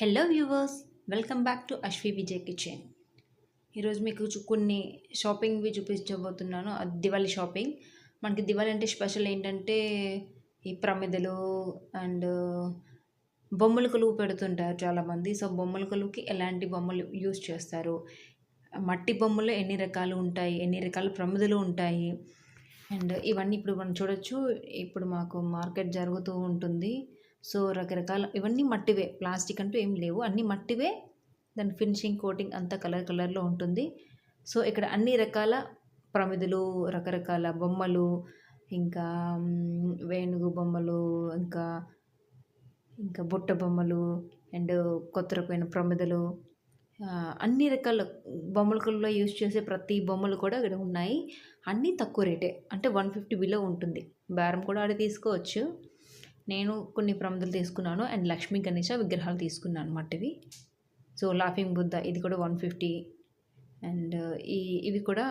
Hello viewers welcome back to Ashwi Vijay kitchen ఈరోజు మీకు కొన్ని షాపింగ్వి చూపించబోతున్నాను. అది దివాళీ షాపింగ్ మనకి దివాళీ అంటే స్పెషల్ ఏంటంటే ఈ ప్రమిదలు అండ్ బొమ్మల కొలువు పెడుతుంటారు చాలామంది. సో బొమ్మల కొలువుకి ఎలాంటి బొమ్మలు యూజ్ చేస్తారు? మట్టి బొమ్మలు ఎన్ని రకాలు ఉంటాయి? ఎన్ని రకాల ప్రమిదలు ఉంటాయి? అండ్ ఇవన్నీ ఇప్పుడు మనం చూడొచ్చు. ఇప్పుడు మాకు మార్కెట్ జరుగుతూ ఉంటుంది. సో రకరకాల ఇవన్నీ మట్టివే ప్లాస్టిక్ అంటూ ఏం లేవు. అన్నీ మట్టివే దాని ఫినిషింగ్ కోటింగ్ అంతా కలర్ కలర్లో ఉంటుంది. సో ఇక్కడ అన్ని రకాల ప్రమిదలు రకరకాల బొమ్మలు ఇంకా వేణుగు బొమ్మలు ఇంకా ఇంకా బుట్ట బొమ్మలు అండ్ కొత్త రకమైన ప్రమిదలు అన్ని రకాల బొమ్మలకుల్లో యూజ్ చేసే ప్రతి బొమ్మలు కూడా ఇక్కడ ఉన్నాయి. అన్నీ తక్కువ రేటే అంటే వన్ ఫిఫ్టీ బిలో ఉంటుంది. బేరం కూడా ఆడ తీసుకోవచ్చు. నేను కొన్ని ప్రమిదలు తీసుకున్నాను అండ్ లక్ష్మీ గణేష విగ్రహాలు తీసుకున్నాను మట్టివి. సో లాఫింగ్ బుద్ధ ఇది కూడా వన్ ఫిఫ్టీ. అండ్ ఈ ఇవి కూడా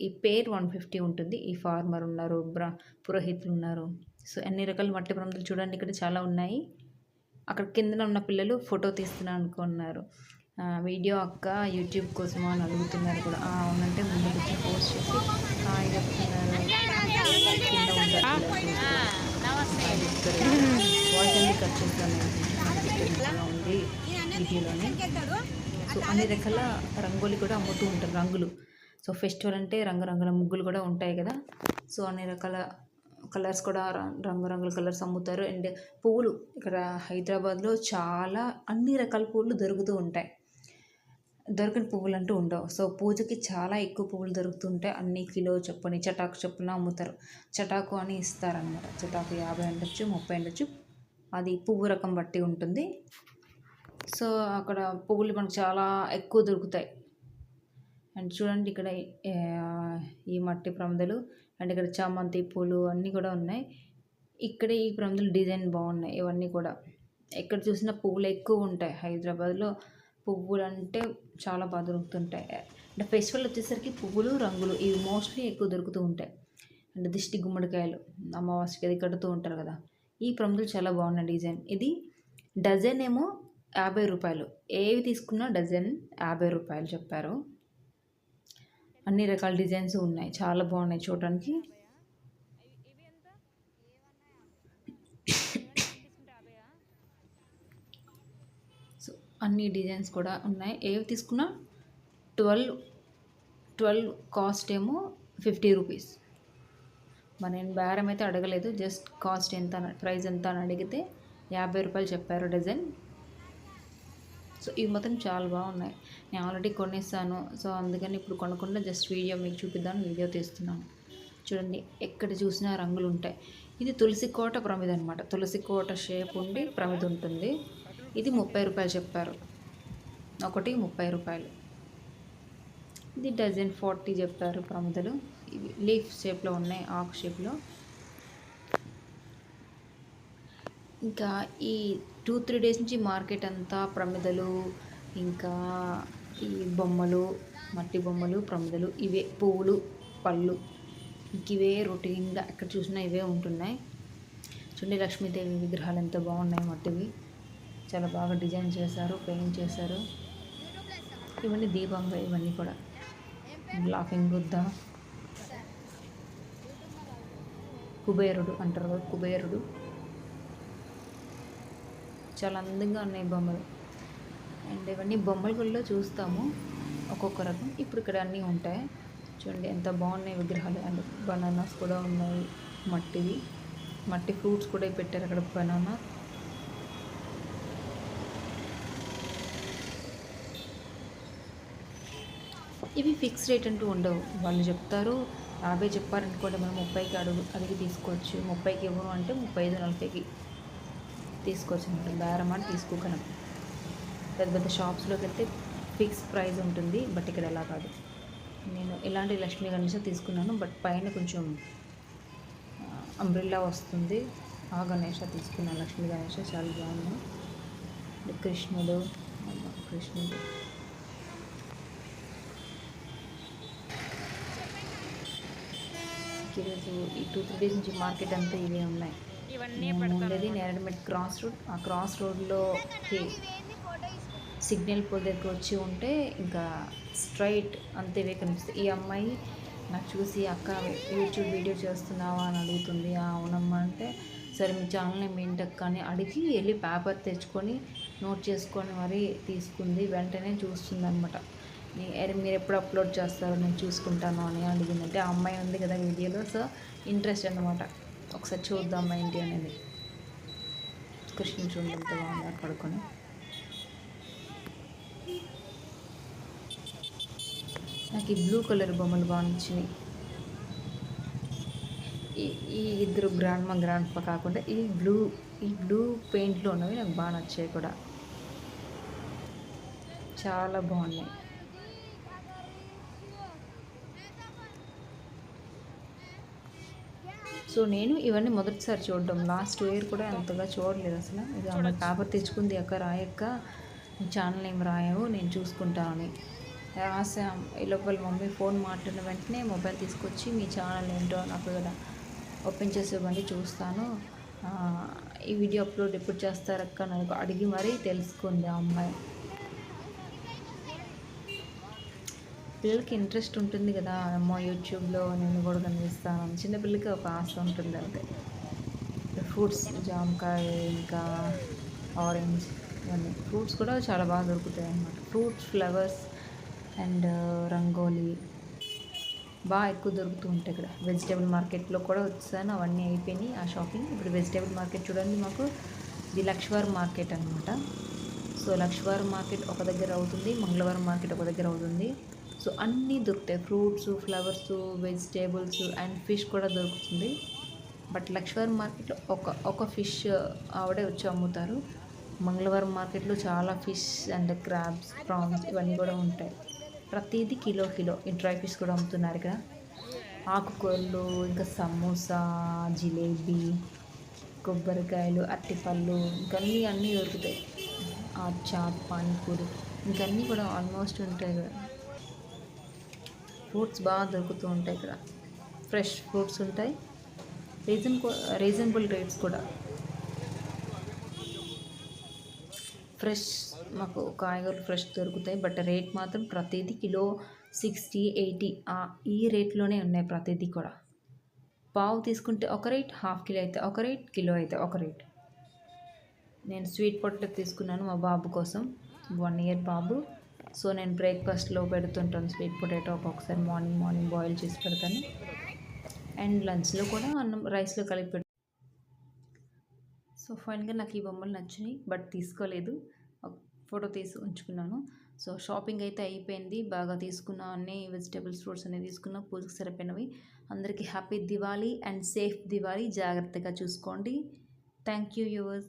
ఈ పేర్ వన్ ఫిఫ్టీ ఉంటుంది. ఈ ఫార్మర్ ఉన్నారు బ్ర పురోహితులు ఉన్నారు. సో అన్ని రకాల మట్టి ప్రమిదలు చూడండి ఇక్కడ చాలా ఉన్నాయి. అక్కడ కిందన ఉన్న పిల్లలు ఫోటో తీస్తున్నాను అనుకున్నారు. వీడియో అక్క యూట్యూబ్ కోసమా అని అడుగుతున్నారు కూడా. అవునంటే ముందు వచ్చి పోస్ట్ చేసి వాయిస్ అన్ని కట్ చేస్తాను డిఫరెంట్గా ఉంది వీడియోలోని. సో అన్ని రకాల రంగోలి కూడా అమ్ముతూ ఉంటారు రంగులు. సో ఫెస్టివల్ అంటే రంగురంగుల ముగ్గులు కూడా ఉంటాయి కదా. సో అన్ని రకాల కలర్స్ కూడా రంగురంగుల కలర్స్ అమ్ముతారు. అండ్ పువ్వులు ఇక్కడ హైదరాబాద్లో చాలా అన్ని రకాల పువ్వులు దొరుకుతూ ఉంటాయి. దొరకని పువ్వులు అంటూ ఉండవు. సో పూజకి చాలా ఎక్కువ పువ్వులు దొరుకుతుంటే అన్ని కిలో చొప్పున చటాకు చొప్పున అమ్ముతారు. చటాకు అని ఇస్తారనమాట చటాకు యాభై ఉండొచ్చు ముప్పై ఉండొచ్చు అది పువ్వు రకం బట్టి ఉంటుంది. సో అక్కడ పువ్వులు మనకు చాలా ఎక్కువ దొరుకుతాయి. అండ్ చూడండి ఇక్కడ ఈ మట్టి ప్రమదలు అండ్ ఇక్కడ చామంతి పూలు అన్నీ కూడా ఉన్నాయి. ఇక్కడ ఈ ప్రమదలు డిజైన్ బాగున్నాయి ఇవన్నీ కూడా. ఎక్కడ చూసినా పువ్వులు ఎక్కువ ఉంటాయి హైదరాబాద్లో. పువ్వులు అంటే చాలా బాగా దొరుకుతుంటాయి. అంటే ఫెస్టివల్ వచ్చేసరికి పువ్వులు రంగులు ఇవి మోస్ట్లీ ఎక్కువ దొరుకుతూ ఉంటాయి. అంటే దిష్టి గుమ్మడికాయలు అమావాస్యకి అది కడుతూ ఉంటారు కదా. ఈ ప్రముఖులు చాలా బాగున్నాయి డిజైన్. ఇది డజన్ ఏమో యాభై రూపాయలు. ఏవి తీసుకున్నా డజన్ యాభై రూపాయలు చెప్పారు. అన్ని రకాల డిజైన్స్ ఉన్నాయి. చాలా బాగున్నాయి చూడడానికి సో అన్ని డిజైన్స్ కూడా ఉన్నాయి. ఏవి తీసుకున్నా ట్వెల్వ్ ట్వెల్వ్ కాస్ట్ ఏమో ఫిఫ్టీ రూపీస్. మరి నేను బేరం అయితే అడగలేదు. జస్ట్ కాస్ట్ ఎంత అని- ప్రైస్ ఎంత అని అడిగితే యాభై రూపాయలు చెప్పారు డజన్. సో ఇవి మొత్తం చాలా బాగున్నాయి. నేను ఆల్రెడీ కొనేసాను. సో అందుకని ఇప్పుడు కొనకుండా జస్ట్ వీడియో మీకు చూపిద్దాను వీడియో తీస్తున్నాను. చూడండి ఎక్కడ చూసినా రంగులు ఉంటాయి. ఇది తులసి కోట ప్రమిద అనమాట తులసి కోట షేప్ ఉండి ప్రమిద ఉంటుంది ఇది ముప్పై రూపాయలు చెప్పారు. ఒకటి ముప్పై రూపాయలు. ఇది డజన్ ఫార్టీ చెప్పారు ప్రమిదలు. ఇవి లీఫ్ షేప్లో ఉన్నాయి ఆకు షేప్లో. ఇంకా ఈ టూ త్రీ డేస్ నుంచి మార్కెట్ అంతా ప్రమిదలు ఇంకా ఈ బొమ్మలు మట్టి బొమ్మలు ప్రమిదలు ఇవే పువ్వులు పళ్ళు ఇంక ఇవే రొటీన్గా ఎక్కడ చూసినా ఇవే ఉంటున్నాయి. చూడండి లక్ష్మీదేవి విగ్రహాలు ఎంత బాగున్నాయి మట్టివి. చాలా బాగా డిజైన్ చేశారు పెయింట్ చేశారు. ఇవన్నీ దీపంగా ఇవన్నీ కూడా. లాఫింగ్ బుద్ధ. కుబేరుడు అంటారు కదా, కుబేరుడు. చాలా అందంగా ఉన్నాయి బొమ్మలు. అండ్ ఇవన్నీ బొమ్మల గుళ్ళో చూస్తాము. ఒక్కొక్క రకం. ఇప్పుడు ఇక్కడ అన్నీ ఉంటాయి. చూడండి ఎంత బాగున్నాయి విగ్రహాలు. అండ్ బనానాస్ కూడా ఉన్నాయి. మట్టివి. మట్టి ఫ్రూట్స్ కూడా పెట్టారు అక్కడ బనానా. ఇవి ఫిక్స్ రేట్ అంటూ ఉండవు. వాళ్ళు చెప్తారు యాభై చెప్పారనుకోండి మనం ముప్పైకి అడుగు అడిగి తీసుకోవచ్చు. ముప్పైకి ఇవ్వను అంటే ముప్పై ఐదు నలభైకి తీసుకోవచ్చు. అనమాట బేరం అని తీసుకోగలం పెద్ద పెద్ద షాప్స్లోకి వెళ్తే ఫిక్స్ ప్రైస్ ఉంటుంది బట్ ఇక్కడ ఎలా కాదు. నేను ఇలాంటి లక్ష్మీ గణేష తీసుకున్నాను బట్ పైన కొంచెం అంబ్రిల్లా వస్తుంది. ఆ గణేష తీసుకున్నాను లక్ష్మీ గణేష చాలా బాగుంది. కృష్ణుడు కృష్ణుడు. ఈరోజు ఈ టూ త్రీ డేస్ నుంచి మార్కెట్ అంతా ఇవే ఉన్నాయి. ఉండేది నేరడమెట్ క్రాస్ రోడ్ ఆ క్రాస్ రోడ్లోకి సిగ్నల్ పోల్ దగ్గర వచ్చి ఉంటే ఇంకా స్ట్రైట్ అంతేవే కనిపిస్తాయి ఈ అమ్మాయి నాకు చూసి అక్క యూట్యూబ్ వీడియో చేస్తున్నావా? అని అడుగుతుంది. "ఆ, అవునమ్మా. అంటే సరే మీ ఛానల్ నేమ్ ఏంటక్క అని అడిగి వెళ్ళి పేపర్ తెచ్చుకొని నోట్ చేసుకొని మరీ తీసుకుంది. వెంటనే చూస్తుంది అనమాట మీరు ఎప్పుడు అప్లోడ్ చేస్తారో నేను చూసుకుంటాను అని అడిగిందంటే ఆ అమ్మాయి ఉంది కదా వీడియోలో సో ఇంట్రెస్ట్ అనమాట ఒకసారి చూద్దాం ఏంటి అనేది. కృష్ణ చూడండి ఎంత బాగుంది పడుకొని. నాకు ఈ బ్లూ కలర్ బొమ్మలు బాగా నచ్చినాయి. ఈ ఈ ఇద్దరు గ్రాండ్ మా గ్రాండ్ పా కాకుండా ఈ బ్లూ ఈ బ్లూ పెయింట్లో ఉన్నవి నాకు బాగా నచ్చాయి కూడా. చాలా బాగున్నాయి. సో నేను ఇవన్నీ మొదటిసారి చూడడం. లాస్ట్ ఇయర్ కూడా అంతగా చూడలేదు అసలు. ఇది ఆమె పేపర్ తెచ్చుకుంది అక్క రాయక్క. ఛానల్ ఏం రాయవు నేను చూసుకుంటాను రాసాం. ఈ లోపల మమ్మీ ఫోన్ మాట్లాడిన వెంటనే మొబైల్ తీసుకొచ్చి మీ ఛానల్ ఏంటో నాకు కదా ఓపెన్ చేసి ఇవ్వండి చూస్తాను ఈ వీడియో అప్లోడ్ ఎప్పుడు చేస్తారక్క నాకు అడిగి మరీ తెలుసుకుంది ఆ అమ్మాయి. పిల్లలకి ఇంట్రెస్ట్ ఉంటుంది కదా అమ్మో యూట్యూబ్లో నేను కూడా కనిపిస్తాను చిన్నపిల్లకి ఒక ఆశ ఉంటుంది అంతే. ఫ్రూట్స్ జామకాయ ఇంకా ఆరెంజ్ ఇవన్నీ. ఫ్రూట్స్ కూడా చాలా బాగా దొరుకుతాయి అన్నమాట. ఫ్రూట్స్ ఫ్లవర్స్ అండ్ రంగోలీ బాగా ఎక్కువ దొరుకుతూ ఉంటాయి ఇక్కడ. వెజిటేబుల్ మార్కెట్లో కూడా వచ్చాను అవన్నీ అయిపోయినాయి ఆ షాపింగ్. ఇప్పుడు వెజిటేబుల్ మార్కెట్ చూడండి మాకు. ఇది లక్ష్వర్ మార్కెట్ అనమాట సో లక్ష్వర్ మార్కెట్ ఒక దగ్గర అవుతుంది మంగళవారం మార్కెట్ ఒక దగ్గర అవుతుంది. సో అన్నీ దొరుకుతాయి. Fruits flowers vegetables and fish కూడా దొరుకుతుంది. బట్ లక్ష్మీవారం మార్కెట్లో ఒక ఒక ఫిష్ ఆవిడే వచ్చి అమ్ముతారు. మంగళవారం మార్కెట్లో చాలా ఫిష్ అండ్ క్రాబ్స్ ప్రాన్స్ ఇవన్నీ కూడా ఉంటాయి. ప్రతిదీ కిలో కిలో. ఈ డ్రై ఫిష్ కూడా అమ్ముతున్నారు ఇక్కడ. ఆకుకూరలు ఇంకా సమోసా జిలేబీ కొబ్బరికాయలు అరటిపళ్ళు ఇంకన్నీ అన్నీ దొరుకుతాయి. ఆ చాట్ పానీపూరి ఇంకన్నీ అన్నీ కూడా ఆల్మోస్ట్ ఉంటాయి. కదా ఫ్రూట్స్ బాగా దొరుకుతూ ఉంటాయి ఇక్కడ. ఫ్రెష్ ఫ్రూట్స్ ఉంటాయి. రీజన్ రీజనబుల్ రేట్స్ కూడా. ఫ్రెష్ మాకు కాయగూరలు ఫ్రెష్ దొరుకుతాయి. బట్ రేట్ మాత్రం ప్రతిదీ కిలో సిక్స్టీ ఎయిటీ. ఈ రేట్లోనే ఉన్నాయి ప్రతిదీ కూడా. పావు తీసుకుంటే ఒక రేట్ హాఫ్ కిలో అయితే ఒక రేట్ కిలో అయితే ఒక రేట్. నేను స్వీట్ పొట్ట తీసుకున్నాను మా బాబు కోసం. వన్ ఇయర్ బాబు. సో నేను బ్రేక్ఫాస్ట్లో పెడుతుంటాను స్వీట్ పొటాటో ఒక్కొక్కసారి మార్నింగ్ మార్నింగ్ బాయిల్ చేసి పెడతాను. అండ్ లంచ్లో కూడా అన్నం రైస్లో కలిపి పెడతాను సో ఫైనల్గా నాకు ఈ బొమ్మలు నచ్చినాయి బట్ తీసుకోలేదు. ఫోటో తీసి ఉంచుకున్నాను. సో షాపింగ్ అయితే అయిపోయింది. బాగా తీసుకున్నా అన్ని వెజిటేబుల్స్ ఫ్రూట్స్ అనేవి తీసుకున్నా పూజకి సరిపోయినవి. అందరికీ happy Diwali and safe Diwali. జాగ్రత్తగా చూసుకోండి. Thank you yours